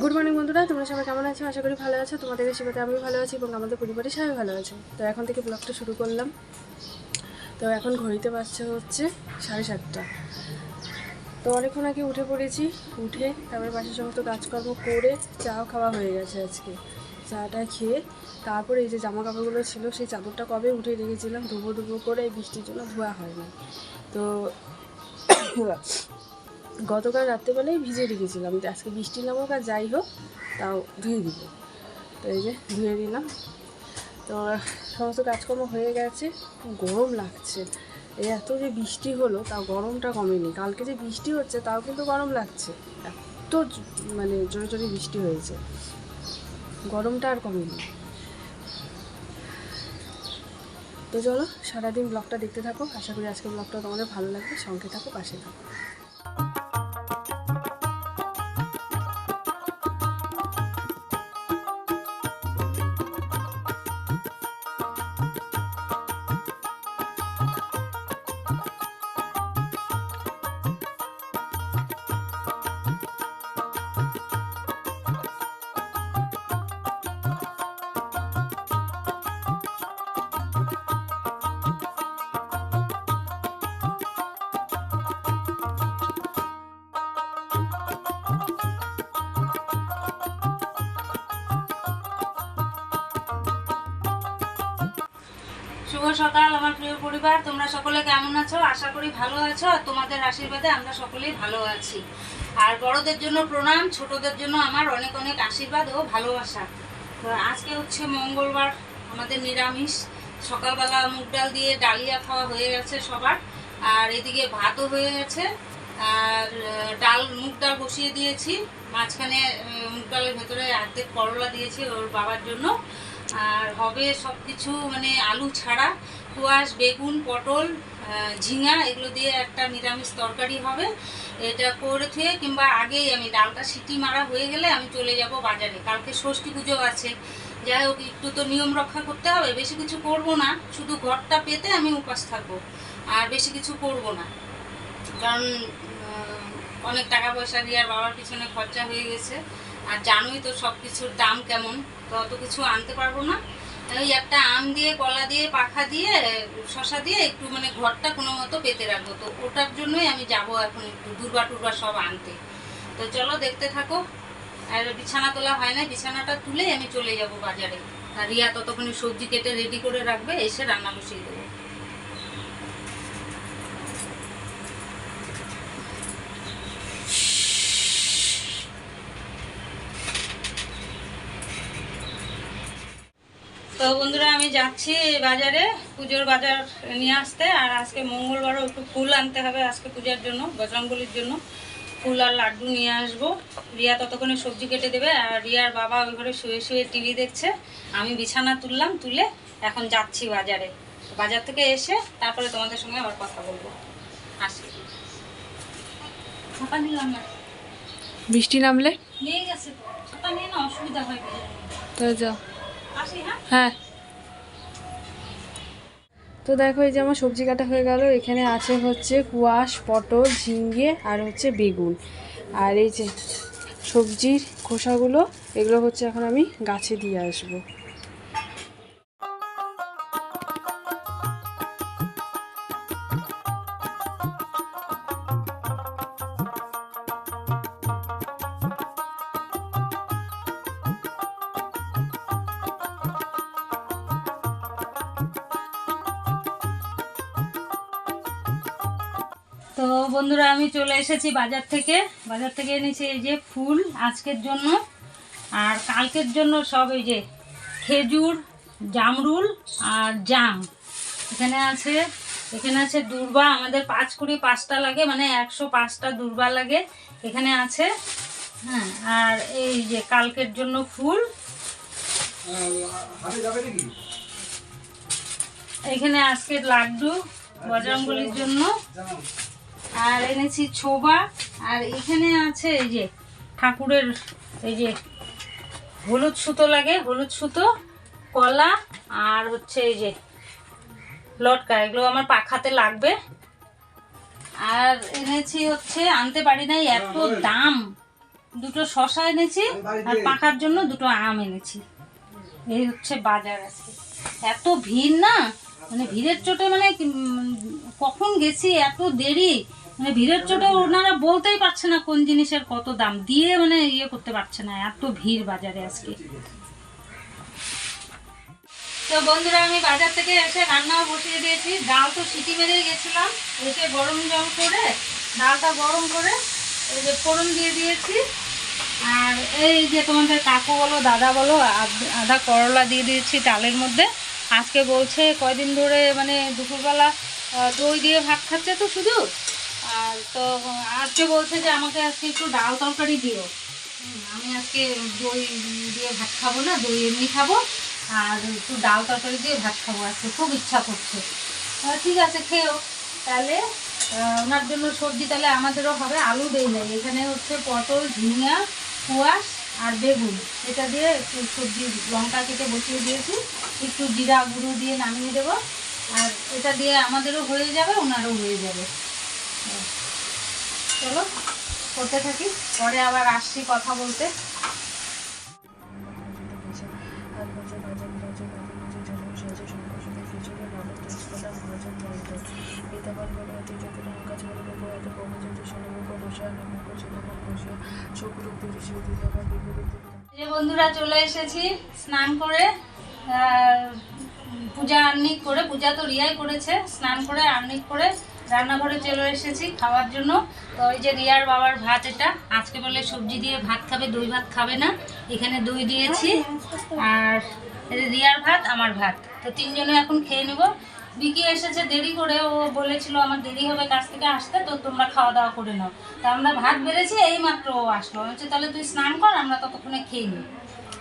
Good morning বন্ধুরা। তোমরা সবাই কেমন আছো? আশা করি ভালো আছো। তোমাদের সেবাতে আমি ভালো আছি এবং আমাদের পরিবারের সবাই ভালো আছে। তো এখন থেকে ব্লগটা শুরু করলাম। তো এখন ঘড়িতে বাচ্চা হচ্ছে সাড়ে সাতটা। তো অনেকক্ষণ আগে উঠে পড়েছি। উঠে তারপরে বাসের সমস্ত কাজকর্ম করে চাও খাওয়া হয়ে গেছে আজকে। চাটা খেয়ে তারপরে এই যে জামা কাপড়গুলো ছিল, সেই চাদরটা কবে উঠে রেখেছিলাম, ধুবো ধুবো করে এই বৃষ্টির জন্য ধোয়া হয়নি। তো গতকাল রাত্রেবেলায় ভিজে রেখেছিলাম। আজকে বৃষ্টি নামুক আর যাই হোক, তাও ধুয়ে দিব। তো এই যে ধুয়ে দিলাম তো সমস্ত কাজকর্ম হয়ে গেছে। গরম লাগছে। এই এত যে বৃষ্টি হলো, তাও গরমটা কমেনি। কালকে যে বৃষ্টি হচ্ছে, তাও কিন্তু গরম লাগছে। এত মানে জোরে জোরে বৃষ্টি হয়েছে। গরমটা আর কমেনি। তো চলো, সারাদিন ব্লগটা দেখতে থাকো। আশা করি আজকে ব্লগটা তোমাদের ভালো লাগবে। সঙ্গে থাকো, পাশে থাকো। শুভ সকাল আমার প্রিয় পরিবার। তোমরা সকলে কেমন আছো? আশা করি ভালো আছো। আর তোমাদের আশীর্বাদে আমরা সকলেই ভালো আছি। আর বড়দের জন্য প্রণাম, ছোটদের জন্য আমার অনেক অনেক আশীর্বাদ ও ভালোবাসা। তো আজকে হচ্ছে মঙ্গলবার, আমাদের নিরামিষ। সকালবেলা মুগ ডাল দিয়ে ডালিয়া খাওয়া হয়ে গেছে সবার। আর এদিকে ভাতও হয়ে গেছে। আর ডাল, মুগ ডাল বসিয়ে দিয়েছি। মাঝখানে মুগ ডালের ভেতরে অর্ধেক করলা দিয়েছি ওর বাবার জন্য। আর হবে সব কিছু মানে আলু ছাড়া, কুয়াশ, বেগুন, পটল ঝিঙা, এগুলো দিয়ে একটা নিরামিষ তরকারি হবে। এটা করে থুয়ে কিংবা আগেই আমি ডালটা সিটি মারা হয়ে গেলে আমি চলে যাব বাজারে। কালকে ষষ্ঠী পুজো আছে। যাই হোক, একটু তো নিয়ম রক্ষা করতে হবে। বেশি কিছু করব না, শুধু ঘরটা পেতে আমি উপাস থাকব। আর বেশি কিছু করব না। কারণ অনেক টাকা পয়সা দিয়ে আর বাবার পিছনে খরচা হয়ে গেছে। আর জানোই তো সব কিছুর দাম কেমন, তো অত কিছু আনতে পারব না। ওই একটা আম দিয়ে, কলা দিয়ে, পাখা দিয়ে, শশা দিয়ে একটু মানে ঘরটা কোনো মতো পেতে রাখব। তো ওটার জন্যই আমি যাব এখন একটু দুর্বা টুরবা সব আনতে। তো চলো দেখতে থাকো। আর বিছানা তোলা হয় না, বিছানাটা তুলে আমি চলে যাব বাজারে। আর রিয়া ততক্ষণে সবজি কেটে রেডি করে রাখবে, এসে রান্না বসিয়ে দেবো। তো বন্ধুরা আমি যাচ্ছি বাজারে পুজোর বাজার নিয়ে আসতে আর আজকে মঙ্গলবারও একটু ফুল আনতে হবে আজকে পূজার জন্য বজরঙ্গলির জন্য। ফুল আর লাড্ডু নিয়ে আসব। রিয়া ততক্ষণে সবজি কেটে দেবে আর রিয়ার বাবা ওই ঘরে শুয়ে শুয়ে টিভি দেখছে। আমি বিছানা তুললাম তুলে এখন যাচ্ছি বাজারে। বাজার থেকে এসে তারপরে তোমাদের সঙ্গে আবার কথা বলব। আসি। ছাতা নিলাম না। বৃষ্টি নামলে? নিয়ে গেছে। ছাতা নিয়ে না অসুবিধা হয়। তো যাও। হ্যাঁ? হ্যাঁ। তো দেখো এই যে আমার সবজি কাটা হয়ে গেল। এখানে আছে হচ্ছে কুয়াশ, পটল ঝিঙ্গে আর হচ্ছে বেগুন। আর এই যে সবজির খোসাগুলো, এগুলো হচ্ছে এখন আমি গাছে দিয়ে আসব। তো বন্ধুরা, আমি চলে এসেছি বাজার থেকে। বাজার থেকে এনেছি এই যে ফুল আজকের জন্য। আর কালকের জন্য সব এই যে খেজুর, জামরুল আর জাম। এখানে আছে এখানে আছে দুর্বা, আমাদের পাঁচ কুড়ি পাঁচটা লাগে মানে একশো পাঁচটা দুর্বা লাগে এখানে আছে। হ্যাঁ আর এই যে কালকের জন্য ফুল। এখানে আজকে লাড্ডু বজরঙ্গলির জন্য। আর এনেছি ছোবা আর এখানে আছে এই যে ঠাকুরের এই যে হলুদ সুতো লাগে হলুদ সুতো কলা আর হচ্ছে এই যে লটকা এগুলো আমার পাখাতে লাগবে। আর এনেছি হচ্ছে আনতে পারি নাই এত দাম। দুটো শশা এনেছি আর পাখার জন্য দুটো আম এনেছি। এই হচ্ছে বাজার আজকে। এত ভিড় না? মানে ভিড়ের চোটে মানে কখন গেছি? এত দেরি। মানে ভিড়ের চোটে ওনারা বলতেই পারছে না কোন জিনিসের কত দাম। দিয়ে মানে ইয়ে করতে পারছে না, এত ভিড় বাজারে আজকে। তো বন্ধুরা, আমি বাজার থেকে এসে রান্নাও বসিয়ে দিয়েছি। ডাল তো সিটি মেরে গেছিলাম। এসে গরম জল করে, ডালটা গরম করে, এই যে ফোড়ন দিয়ে দিয়েছি। আর এই যে তোমাদের কাকু বলো, দাদা বলো, আধা করলা দিয়ে দিয়েছি ডালের মধ্যে। আজকে বলছে কয়দিন ধরে মানে দুপুরবেলা দই দিয়ে ভাত খাচ্ছে তো শুধু? আর তো আজকে বলছে যে আমাকে আজকে একটু ডাল তরকারি দিও। আমি আজকে দই দিয়ে ভাত খাব না, দই এমনি খাব, আর একটু ডাল তরকারি দিয়ে ভাত খাব আজকে, খুব ইচ্ছা করছে। ঠিক আছে খেয়েও তাহলে ওনার জন্য সবজি তাহলে আমাদেরও হবে, আলু দেই নাই। এখানে হচ্ছে পটল, ঝিঙা কুয়াশ আর বেগুন। এটা দিয়ে একটু সবজি, লঙ্কা কেটে বসিয়ে দিয়েছি। একটু জিরা গুঁড়ো দিয়ে নামিয়ে দেবো। আর এটা দিয়ে আমাদেরও হয়ে যাবে, ওনারও হয়ে যাবে। চলো, করতে থাকি। পরে আবার আসছি কথা বলতে। বন্ধুরা, চলে এসেছি স্নান করে পূজা আর্নিক করে, পূজা তো রিয়াই করেছে, স্নান করে আর্নিক করে রান্নাঘরে চলে এসেছি খাওয়ার জন্য। তো ওই যে রিয়ার বাবার ভাত এটা, আজকে বলে সবজি দিয়ে ভাত খাবে, দই ভাত খাবে না। এখানে দই দিয়েছি। আর রিয়ার ভাত, আমার ভাত। তো তিনজনে এখন খেয়ে নেব। বিকি এসেছে দেরি করে, ও বলেছিল আমার দেরি হবে কাছ থেকে আসতে, তো তোমরা খাওয়া দাওয়া করে নাও। তা আমরা ভাত বেড়েছি এই মাত্র ও আসলো। বলছি, তাহলে তুই স্নান কর, আমরা ততক্ষণে খেয়ে নিই।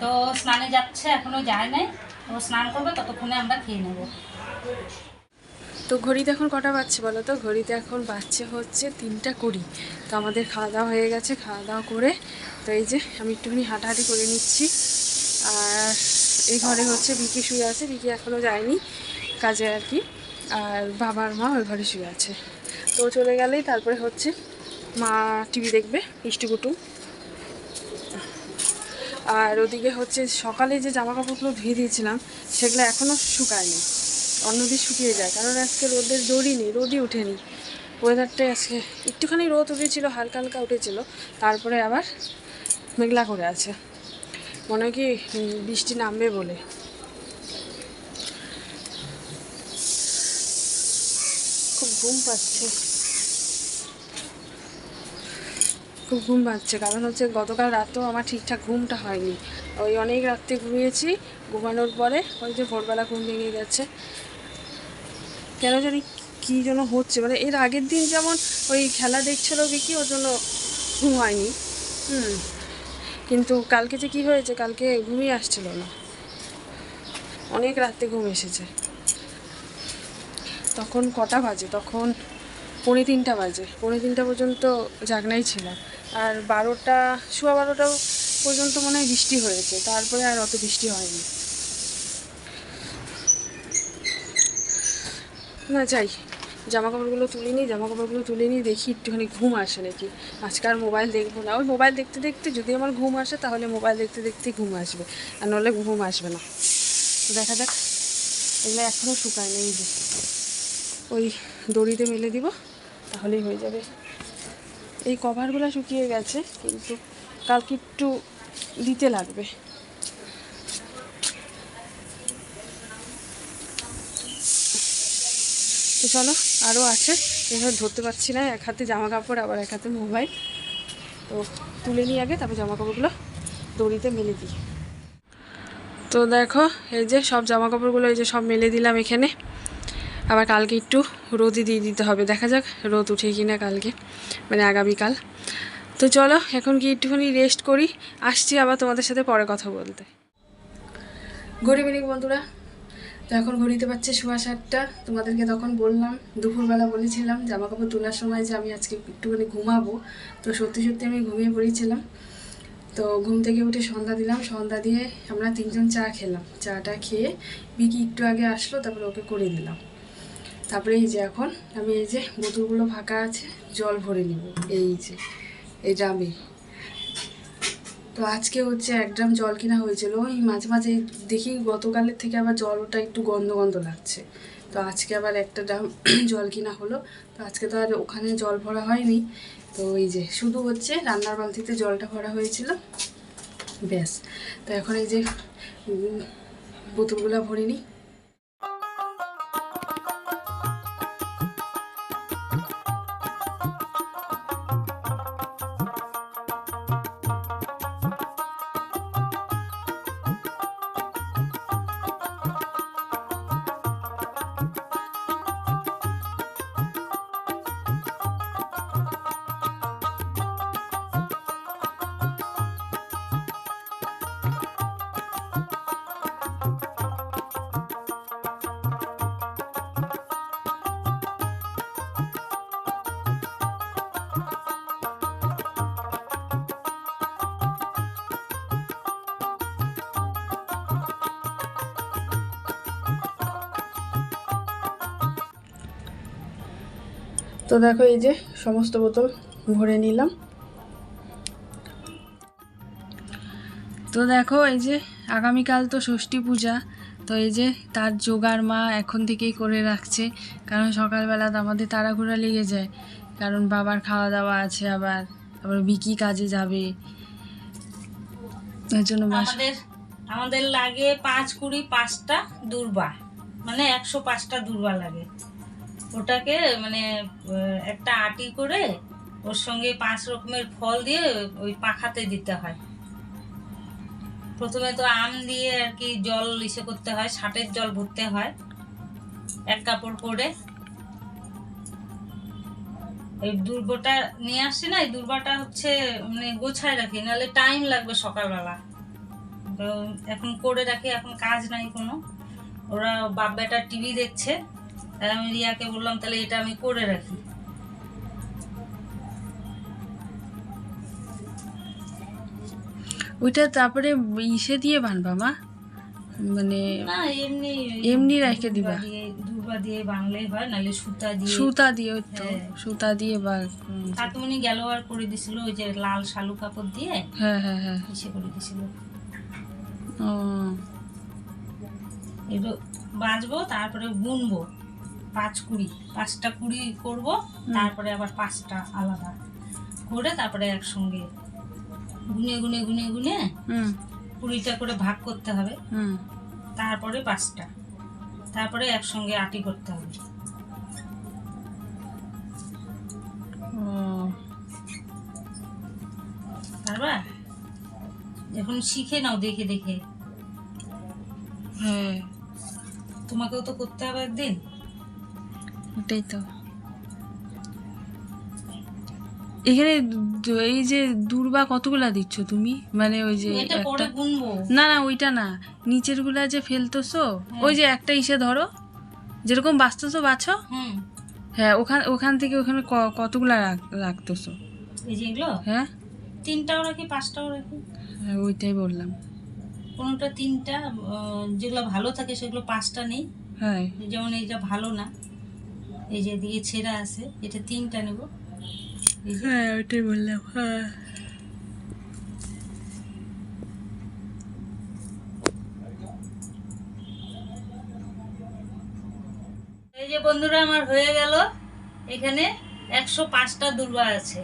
তো স্নানে যাচ্ছে এখনও যায় নাই। ও স্নান করবে, ততক্ষণে আমরা খেয়ে নেব। তো ঘড়িতে এখন কটা বাজছে বলো তো? ঘড়িতে এখন বাজছে হচ্ছে তিনটা কুড়ি। তো আমাদের খাওয়া দাওয়া হয়ে গেছে, খাওয়া দাওয়া করে। তো এই যে আমি একটুখানি হাঁটাহাঁটি করে নিচ্ছি। আর এই ঘরে হচ্ছে বিকি শুয়ে আছে। বিকি এখনও যায়নি কাজে আর কি। আর বাবার মা ওই ঘরে শুয়ে আছে। তো চলে গেলেই তারপরে হচ্ছে মা টিভি দেখবে, মিষ্টি কুটুম আর ওদিকে হচ্ছে সকালে যে জামা কাপড়গুলো ধুয়ে দিয়েছিলাম, সেগুলো এখনও শুকায়নি। অন্যদিন শুকিয়ে যায়। কারণ আজকে রোদের জোরই নেই রোদই ওঠেনি। ওয়েদারটাই আজকে একটুখানি রোদ উঠেছিল, হালকা হালকা উঠেছিল। তারপরে আবার মেঘলা করে আছে। মনে হয় কি বৃষ্টি নামবে বলে। খুব ঘুম পাচ্ছে। খুব ঘুম পাচ্ছে। কারণ হচ্ছে গতকাল রাতেও আমার ঠিকঠাক ঘুমটা হয়নি। ওই অনেক রাত্রে ঘুমিয়েছি। ঘুমানোর পরে ওই যে ভোরবেলা ঘুম ভেঙে গেছে। কেন জানি কী যেন হচ্ছে। মানে এর আগের দিন যেমন ওই খেলা দেখছিল কি ওর জন্য ঘুম হয়নি হুম। কিন্তু কালকে যে কী হয়েছে, কালকে ঘুমিয়ে আসছিল না। অনেক রাত্রে ঘুম এসেছে। তখন কটা বাজে? তখন পৌনে তিনটা বাজে। পৌনে তিনটা পর্যন্ত জাগনাই ছিলাম আর বারোটা, সোয়া বারোটা পর্যন্ত মনে হয় বৃষ্টি হয়েছে। তারপরে আর অত বৃষ্টি হয়নি। না, যাই। জামা কাপড়গুলো তুলে নিই জামা কাপড়গুলো তুলে নিই দেখি একটুখানি ঘুম আসে নাকি। আজকে আর মোবাইল দেখব না। ওই মোবাইল দেখতে দেখতে যদি আমার ঘুম আসে, তাহলে মোবাইল দেখতে দেখতেই ঘুম আসবে। আর নাহলে ঘুম আসবে না। দেখা যাক। এগুলো এখনও শুকায়নি এই যে। ওই দড়িতে মেলে দিব, তাহলেই হয়ে যাবে। এই কভারগুলো শুকিয়ে গেছে, কিন্তু কালকে একটু দিতে লাগবে। তো চলো। আরও আছে। এভাবে ধরতে পারছি না। এক হাতে জামা কাপড় আবার এক হাতে মোবাইল। তো তুলে নিই আগে, তারপর জামা কাপড়গুলো দড়িতে মেলে দিই। তো দেখো, এই যে সব জামা কাপড়গুলো এই যে সব মেলে দিলাম এখানে। আবার কালকে একটু রোদই দিয়ে দিতে হবে। দেখা যাক রোদ উঠে কি না কালকে মানে আগামীকাল। তো চলো, এখন কি একটুখানি রেস্ট করি। আসছি আবার তোমাদের সাথে পরে কথা বলতে। ঘড়ি মিনিক বন্ধুরা। তো এখন ঘড়িতে পাচ্ছে সোয়া সাতটা। তোমাদেরকে তখন বললাম, দুপুরবেলা বলেছিলাম জামা কাপড় তোলার সময় যে আমি আজকে একটুখানি ঘুমাবো। তো সত্যি সত্যি আমি ঘুমিয়ে পড়েছিলাম। তো ঘুম থেকে উঠে সন্ধ্যা দিলাম, সন্ধ্যা দিয়ে আমরা তিনজন চা খেলাম। চাটা খেয়ে বিকি একটু আগে আসলো, তারপরে ওকে করে দিলাম। তারপরে এই যে এখন আমি এই যে বোতলগুলো ফাঁকা আছে, জল ভরে নিব। এই যে, এই ড্রামে। তো আজকে হচ্ছে এক ড্রাম জল কিনা হয়েছিল। ওই মাঝে মাঝে দেখি গতকালের থেকে আবার জলটা একটু গন্ধ গন্ধ লাগছে। তো আজকে আবার একটা ড্রাম জল কিনা হলো। তো আজকে তো আর ওখানে জল ভরা হয়নি। তো এই যে শুধু হচ্ছে রান্নার বালতিতে জলটা ভরা হয়েছিল। ব্যাস। তো এখন এই যে বোতলগুলো ভরে নিই তো দেখো এই যে সমস্ত বোতল ভরে নিলাম। তো দেখো এই যে আগামীকাল তো ষষ্ঠী পূজা, তো এই যে তার জোগাড় মা এখন থেকেই করে রাখছে, কারণ সকালবেলা তো আমাদের তাড়াহুড়া লেগে যায়, কারণ বাবার খাওয়া দাওয়া আছে আবার আবার বিকি কাজে যাবে। এর জন্য আমাদের আমাদের লাগে পাঁচ কুড়ি পাঁচটা দূর্বা মানে একশো পাঁচটা দূর্বা লাগে। ওটাকে মানে একটা আটি করে ওর সঙ্গে পাঁচ রকমের ফল দিয়ে ওই পাখাতে দিতে হয়। প্রথমে তো আম দিয়ে আর কি জল ইসে করতে হয় ষাটের জল ভরতে হয়, এক কাপড় করে। এই দুর্বটা নিয়ে আসছি না, এই দুর্বাটা হচ্ছে মানে গোছায় রাখি, নাহলে টাইম লাগবে সকালবেলা। এখন করে রাখি, এখন কাজ নাই কোনো। ওরা বাপ বেটা টিভি দেখছে। তাই আমি রিয়াকে বললাম তাহলে এটা আমি করে রাখি। ওইটা তারপরে ইসে দিয়ে বানবা মা? মানে এমনি এমনি রেখে দিবা? দুর্বা দিয়ে বাংলায় হয় নাহলে সুতা দিয়ে সুতা দিয়ে তো হ্যাঁ। সুতা দিয়ে বা উম, কাকুমনি গেল আর করে দিছিল ওই যে লাল শালু কাপড় দিয়ে। হ্যাঁ হ্যাঁ হ্যাঁ। ইসে করে দিছিল। ও। একটু বাঁচবো তারপরে বুনবো। পাঁচ কুড়ি পাঁচটা কুড়ি করব তারপরে আবার পাঁচটা আলাদা করে তারপরে একসঙ্গে গুনে গুনে গুনে গুনে হুম। কুড়িটা করে ভাগ করতে হবে। হুম। তারপরে পাঁচটা। তারপরে একসঙ্গে আটি করতে হবে। পারবা এখন শিখে নাও দেখে দেখে। হ্যাঁ। তোমাকেও তো করতে হবে একদিন। ওটাই তো এখানে এই যে দূর্বা কতগুলা দিচ্ছ তুমি? মানে ওই যে না না ওইটা না। নিচেরগুলা যে ফেলতেছো হ্যাঁ। ওই যে একটা ইসে ধরো। যেরকম বাঁচতেছো বাছো হ্যাঁ ওখান ওখান থেকে ওখানে কতগুলা রাখ- রাখতেছো? হ্যাঁ। তিনটাও রাখি পাঁচটাও রাখি। হ্যাঁ, ওইটাই বললাম। কোনোটা তিনটা যেগুলো ভালো থাকে সেগুলো পাঁচটা নেই। হ্যাঁ। যেমন এইটা ভালো না। এই যে এদিকে ছেঁড়া আছে এটা তিনটা নেব। হ্যাঁ ওইটাই বললাম হ্যাঁ। এই যে বন্ধুরা আমার হয়ে গেল। এখানে একশো পাঁচটা দুর্বা আছে।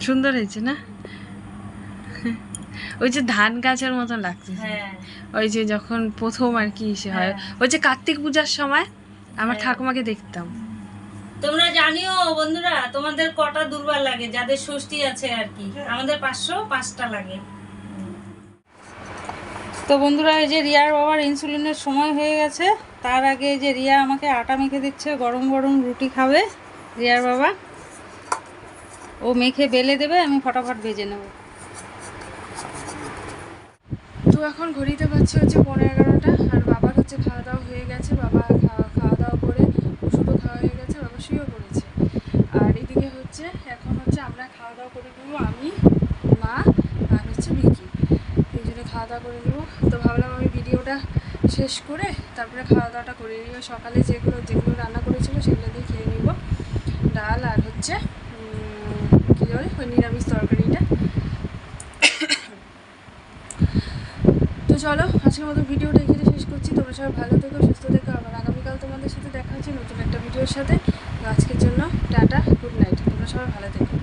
সুন্দর হয়েছে না? ওই যে ধান গাছের মতন লাগছে। হ্যাঁ। ওই যে যখন প্রথম আর কি ইসে হয়। হ্যাঁ। ওই যে কার্তিক পূজার সময় আমার হ্যাঁ। ঠাকুমাকে দেখতাম। তোমরা জানিও বন্ধুরা তোমাদের কটা দুর্বার লাগে যাদের ষষ্ঠী আছে আর কি। আমাদের পাঁচশো পাঁচটা লাগে। তো বন্ধুরা এই যে রিয়ার বাবার ইনসুলিনের সময় হয়ে গেছে তার আগে এই যে রিয়া আমাকে আটা মেখে দিচ্ছে গরম গরম রুটি খাবে রিয়ার বাবা। ও মেখে বেলে দেবে আমি ফটাফট ভেজে নেব। তো এখন ঘড়িতে পাচ্ছে হচ্ছে পনেরো এগারোটা আর বাবার হচ্ছে খাওয়া দাওয়া হয়ে গেছে বাবা খুশিও পড়েছে আর এদিকে হচ্ছে, এখন হচ্ছে আমরা খাওয়া দাওয়া করে নেব আমি, মা, আর হচ্ছে মিকি। এই জন্য খাওয়া দাওয়া করে নেব। তো ভাবলাম আমি ভিডিওটা শেষ করে তারপরে খাওয়া দাওয়াটা করে নিব সকালে যেগুলো যেগুলো রান্না করেছিল সেগুলো দিয়ে খেয়ে নিব। ডাল আর হচ্ছে কী বলে ওই নিরামিষ তরকারিটা। তো চলো, আজকের মতো ভিডিওটা এখানে শেষ করছি। তোমরা সবাই ভালো থেকো, সুস্থ থেকো। আবার আগামীকাল তোমাদের সাথে দেখা হচ্ছে নতুন একটা ভিডিওর সাথে। আজকের জন্য টাটা গুড নাইট। তোমরা সবাই ভালো থেকো।